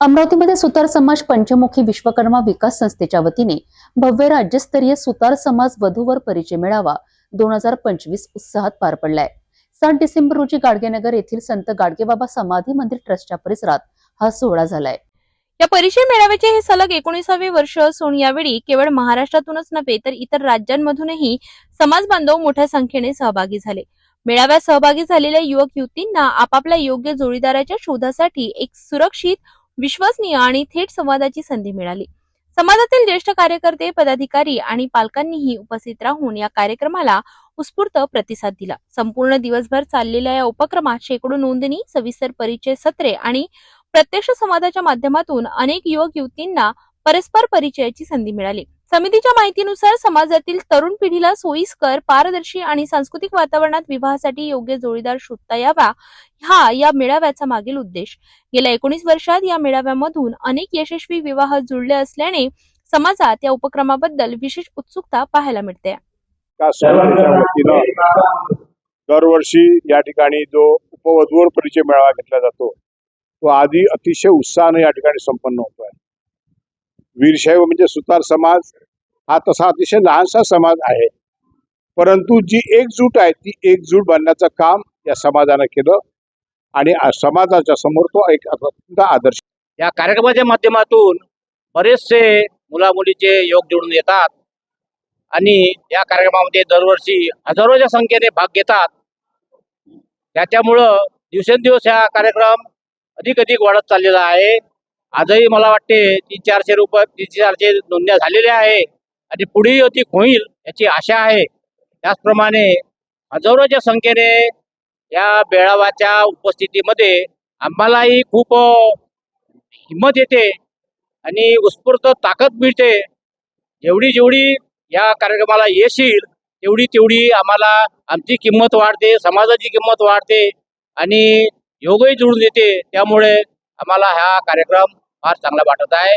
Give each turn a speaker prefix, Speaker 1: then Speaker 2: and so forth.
Speaker 1: अमरावतीमध्ये सुतार समाज पंचमुखी विश्वकर्मा विकास संस्थेच्या वतीने भव्य राज्यस्तरीय सुतार समाज वधूवर परिचय मेळावा दोन हजार पंचवीस उत्साहात पार पडलाय. सात डिसेंबर रोजी गाडगेनगर येथील संत गाडगेबाबा समाधी मंदिर ट्रस्टच्या परिसरात हा सोहळा झालाय.
Speaker 2: या परिचय मेळाव्याचे हे सलग एकोणीसावे वर्ष असून यावेळी केवळ महाराष्ट्रातूनच नव्हे तर इतर राज्यांमधूनही समाज बांधव मोठ्या संख्येने सहभागी झाले. मेळाव्यात सहभागी झालेल्या युवक युवतींना आपापल्या योग्य जोडीदाराच्या शोधासाठी एक सुरक्षित विश्वसनीय आणि थेट संवादाची संधी मिळाली. समाजातील ज्येष्ठ कार्यकर्ते पदाधिकारी आणि पालकांनीही उपस्थित राहून या कार्यक्रमाला उत्स्फूर्त प्रतिसाद दिला. संपूर्ण दिवसभर चाललेल्या या उपक्रमात शेकडो नोंदणी सविस्तर परिचय सत्रे आणि प्रत्यक्ष संवादाच्या माध्यमातून अनेक युवक युवतींना परस्पर परिचयाची संधी मिळाली. समितीच्या माहितीनुसार समाजातील तरुण पिढीला सोयीस्कर पारदर्शी आणि सांस्कृतिक वातावरणात विवाहासाठी योग्य जोडीदार शोधता यावा हा या मेळाव्याचा मागील उद्देश. गेल्या एकोणीस वर्षात या मेळाव्यामधून अनेक यशस्वी विवाह जुळले असल्याने समाजात या उपक्रमाबद्दल विशेष उत्सुकता पाहायला मिळते.
Speaker 3: दरवर्षी या ठिकाणी जो उपवधूवर परिचय मेळावा घेतला जातो तो आधी अतिशय उत्साहाने या ठिकाणी संपन्न होतोय. वीरशैव म्हणजे सुतार समाज हा तसा अतिशय लहानसा समाज आहे. परंतु जी एकजूट आहे ती एकजूट बनण्याचं काम या समाजानं केलं आणि समाजाच्या समोर तो एक अत्यंत आदर्श
Speaker 4: या कार्यक्रमाच्या माध्यमातून बरेचसे मुला मुलीचे योग जोडून येतात आणि या कार्यक्रमामध्ये दरवर्षी हजारोच्या संख्येने भाग घेतात. त्याच्यामुळं दिवसेंदिवस हा कार्यक्रम अधिक अधिक वाढत चाललेला आहे. आजही मला वाटते तीन चारशे रुपये तीन चारशे नोंदण्या झालेल्या आहे. आणि पुढेही अधिक होईल याची आशा आहे. त्याचप्रमाणे हजारोच्या संख्येने या मेळाव्याच्या उपस्थितीमध्ये आम्हालाही खूप हिंमत येते आणि उत्स्फूर्त ताकद मिळते. जेवढी जेवढी या कार्यक्रमाला यश येईल तेवढी तेवढी आम्हाला आमची किंमत वाढते समाजाची किंमत वाढते आणि योगही जुळून येते. त्यामुळे आम्हाला हा कार्यक्रम फार चांगला वाटत आहे.